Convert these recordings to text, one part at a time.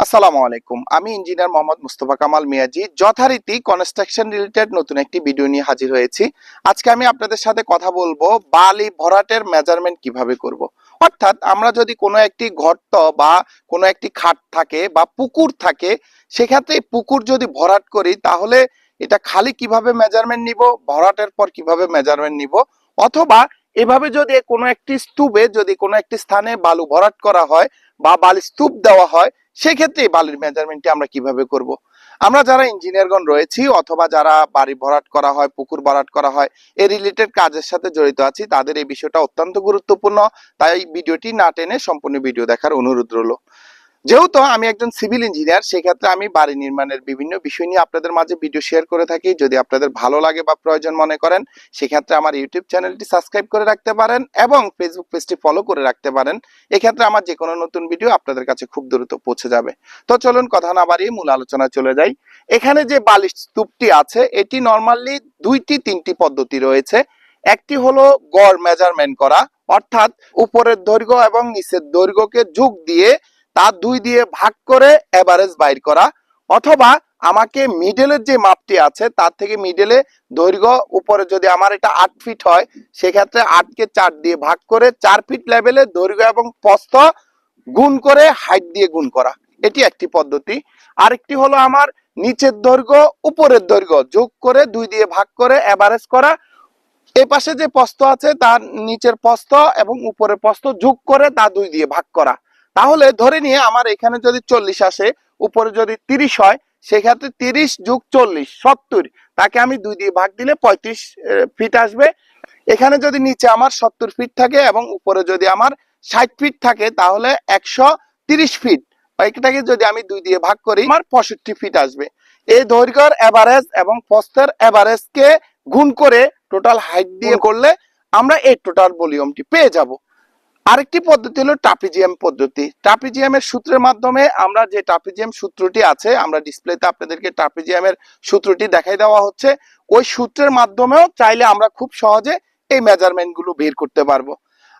আসসালামু আলাইকুম আমি ইঞ্জিনিয়ার মোহাম্মদ মুস্তফা কামাল মিয়াজি, যথারীতি কনস্ট্রাকশন রিলেটেড নতুন একটি ভিডিও নিয়ে হাজির হয়েছি আজকে আমি আপনাদের সাথে কথা বলব বালি ভরাটের মেজারমেন্ট কীভাবে করব। অর্থাৎ আমরা যদি কোনো একটি গর্ত বা কোনো একটি খাট থাকে বা পুকুর থাকে, সেক্ষেত্রে পুকুর যদি ভরাট করি, তাহলে এটা খালি কীভাবে মেজারমেন্ট নিব, ভরাটের পর কীভাবে মেজারমেন্ট নিব, অথবা এভাবে যদি কোনো একটি স্তূপে, যদি কোনো একটি স্থানে বালু ভরাট করা হয় বা বালি স্তূপ দেওয়া হয় সেক্ষেত্রে বালির মেজারমেন্টটি আমরা কীভাবে করব। আমরা যারা ইঞ্জিনিয়ারগণ রয়েছি অথবা যারা বাড়ি ভরাট করা হয়, পুকুর ভরাট করা হয়, এ রিলেটেড কাজের সাথে জড়িত আছি, তাদের এই বিষয়টা অত্যন্ত গুরুত্বপূর্ণ তাই ভিডিওটি না টেনে সম্পূর্ণ ভিডিও দেখার অনুরোধ রইল যেহেতু আমি একজন সিভিল ইঞ্জিনিয়ার, সেক্ষেত্রে আমি বাড়ি নির্মাণের বিভিন্ন বিষয় নিয়ে আপনাদের মাঝে ভিডিও শেয়ার করে থাকি। যদি আপনাদের ভালো লাগে বা প্রয়োজন মনে করেন, সেক্ষেত্রে আমার ইউটিউব চ্যানেলটি সাবস্ক্রাইব করে রাখতে পারেন এবং ফেসবুক পেজটি ফলো করে রাখতে পারেন। এক্ষেত্রে আমার যে কোনো নতুন ভিডিও আপনাদের কাছে খুব দ্রুত পৌঁছে যাবে। তো চলুন কথা না বাড়িয়ে মূল আলোচনায় চলে যাই। এখানে যে বালিশ স্তূপটি আছে, এটি নর্মালি দুইটি, তিনটি পদ্ধতি রয়েছে। একটি হলো গড় মেজারমেন্ট করা, অর্থাৎ উপরের দৈর্ঘ্য এবং নিচের দৈর্ঘ্যকে যোগ দিয়ে তা দুই দিয়ে ভাগ করে এভারেজ বাইর করা। অথবা আমাকে মিডলের যে মাপটি আছে, তার থেকে মিডেলে দৈর্ঘ্য উপরে যদি আমার এটা আট ফিট হয়, সেক্ষেত্রে আটকে চার দিয়ে ভাগ করে চার ফিট লেভেলে দৈর্ঘ্য এবং প্রস্থ গুণ করে হাইট দিয়ে গুণ করা। এটি একটি পদ্ধতি। আরেকটি হলো আমার নিচের দৈর্ঘ্য, উপরের দৈর্ঘ্য যোগ করে দুই দিয়ে ভাগ করে এভারেজ করা। এই পাশে যে প্রস্থ আছে, তার নিচের প্রস্থ এবং উপরের প্রস্থ যোগ করে তা দুই দিয়ে ভাগ করা। তাহলে ধরে নিয়ে আমার এখানে যদি চল্লিশ আসে উপরে যদি তিরিশ হয় সেক্ষেত্রে তিরিশ যোগ চল্লিশ সত্তর। তাকে আমি দুই দিয়ে ভাগ দিলে পঁয়ত্রিশ ফিট আসবে। এখানে যদি নিচে আমার সত্তর ফিট থাকে এবং উপরে যদি আমার ষাট ফিট থাকে তাহলে একশো তিরিশ ফিট এটাকে যদি আমি দুই দিয়ে ভাগ করি আমার পঁয়ষট্টি ফিট আসবে। এই দৈর্ঘ্যের এভারেজ এবং প্রস্থের এভারেজ কে গুণ করে টোটাল হাইট দিয়ে করলে আমরা এই টোটাল ভলিউমটি পেয়ে যাব। আরেকটি পদ্ধতি হলো টাপিজিএম পদ্ধতি। টাপিজিএম এর সূত্রের মাধ্যমে আমরা যে টাপিজিএম সূত্রটি আছে, আমরা ডিসপ্লেতে আপনাদেরকে টাপিজিএম এর সূত্রটি দেখাই দেওয়া হচ্ছে। ওই সূত্রের মাধ্যমেও চাইলে আমরা খুব সহজে এই মেজারমেন্টগুলো বের করতে পারব।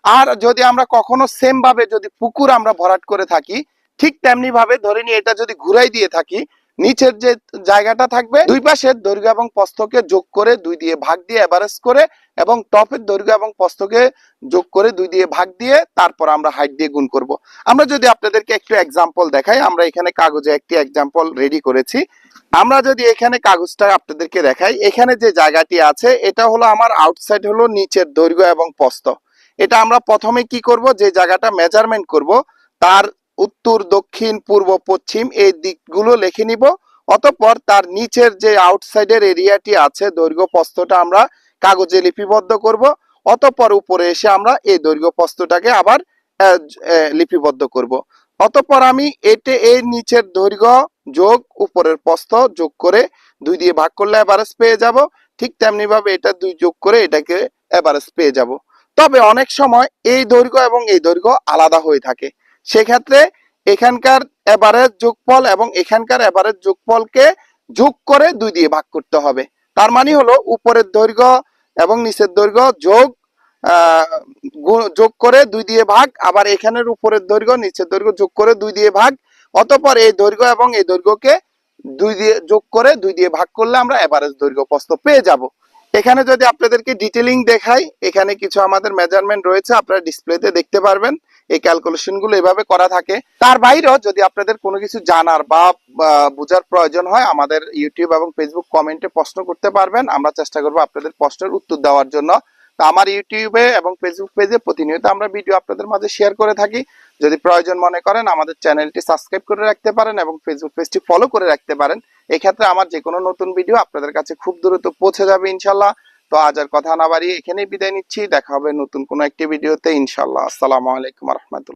আর যদি আমরা কখনো সেম ভাবে যদি পুকুর আমরা ভরাট করে থাকি, ঠিক তেমনি ভাবে ধরে নিয়ে এটা যদি ঘুরাই দিয়ে থাকি নিচের যে জায়গাটা থাকবে, দুই পাশের দৈর্ঘ্য এবং প্রস্থকে যোগ করে দুই দিয়ে ভাগ দিয়ে এভারেজ করে এবং টপের দৈর্ঘ্য এবং প্রস্থকে যোগ করে দুই দিয়ে ভাগ দিয়ে তারপর আমরা হাইট দিয়ে গুণ করব। আমরা যদি আপনাদেরকে একটু এক্সাম্পল দেখাই, আমরা এখানে কাগজে একটি এক্সাম্পল রেডি করেছি। আমরা যদি এখানে কাগজটা আপনাদেরকে দেখাই, এখানে যে জায়গাটি আছে, এটা হলো আমার আউটসাইড হলো নিচের দৈর্ঘ্য এবং প্রস্থ। এটা আমরা প্রথমে কি করব? যে জায়গাটা মেজারমেন্ট করব, তার উত্তর, দক্ষিণ, পূর্ব, পশ্চিম এই দিকগুলো লিখে নিব। অতঃপর তার নিচের যে আউটসাইডের এরিয়াটি আছে, দৈর্ঘ্য প্রস্থটা আমরা কাগজে লিপিবদ্ধ করব। অতঃপর উপরে এসে আমরা এই দৈর্ঘ্য প্রস্থটাকে আবার লিপিবদ্ধ করব। অতঃপর আমি এতে এই নিচের দৈর্ঘ্য যোগ, উপরের প্রস্থ যোগ করে দুই দিয়ে ভাগ করলে এভারেজ পেয়ে যাব। ঠিক তেমনি ভাবে এটা দুই যোগ করে এটাকে এভারেজ পেয়ে যাব। তবে অনেক সময় এই দৈর্ঘ্য এবং এই দৈর্ঘ্য আলাদা হয়ে থাকে। সেক্ষেত্রে এখানকার এভারেজ যোগফল এবং এখানকার এভারেজ যোগফলকে যোগ করে দুই দিয়ে ভাগ করতে হবে। তার মানে হলো উপরের দৈর্ঘ্য এবং নিচের দৈর্ঘ্য যোগ যোগ করে দুই দিয়ে ভাগ, আবার এখানের উপরের দৈর্ঘ্য, নিচের দৈর্ঘ্য যোগ করে দুই দিয়ে ভাগ। অতঃপর এই দৈর্ঘ্য এবং এই দৈর্ঘ্যকে দুই দিয়ে, যোগ করে দুই দিয়ে ভাগ করলে আমরা এভারেজ দৈর্ঘ্য প্রস্থ পেয়ে যাব। এখানে যদি আপনাদেরকে ডিটেলিং দেখাই, এখানে কিছু আমাদের মেজারমেন্ট রয়েছে, আপনারা ডিসপ্লেতে দেখতে পারবেন। এই ক্যালকুলেশনগুলো এভাবে করা থাকে। তার বাইরেও যদি আপনাদের কোনো কিছু জানার বা বোঝার প্রয়োজন হয়, আমাদের ইউটিউব এবং ফেসবুক কমেন্টে প্রশ্ন করতে পারবেন। আমরা চেষ্টা করব আপনাদের প্রশ্নের উত্তর দেওয়ার জন্য। তো আমার ইউটিউবে এবং ফেসবুক পেজে প্রতিনিয়ত আমরা ভিডিও আপনাদের মাঝে শেয়ার করে থাকি। যদি প্রয়োজন মনে করেন, আমাদের চ্যানেলটি সাবস্ক্রাইব করে রাখতে পারেন এবং ফেসবুক পেজটি ফলো করে রাখতে পারেন। এক্ষেত্রে আমার যে কোনো নতুন ভিডিও আপনাদের কাছে খুব দ্রুত পৌঁছে যাবে ইনশাল্লাহ তো আজ আর কথা না বাড়িয়ে এখানেই বিদায় নিচ্ছি। দেখা হবে নতুন কোনো একটি ভিডিওতে ইনশাল্লাহ আসসালামু আলাইকুম রহমতুল্লাহ।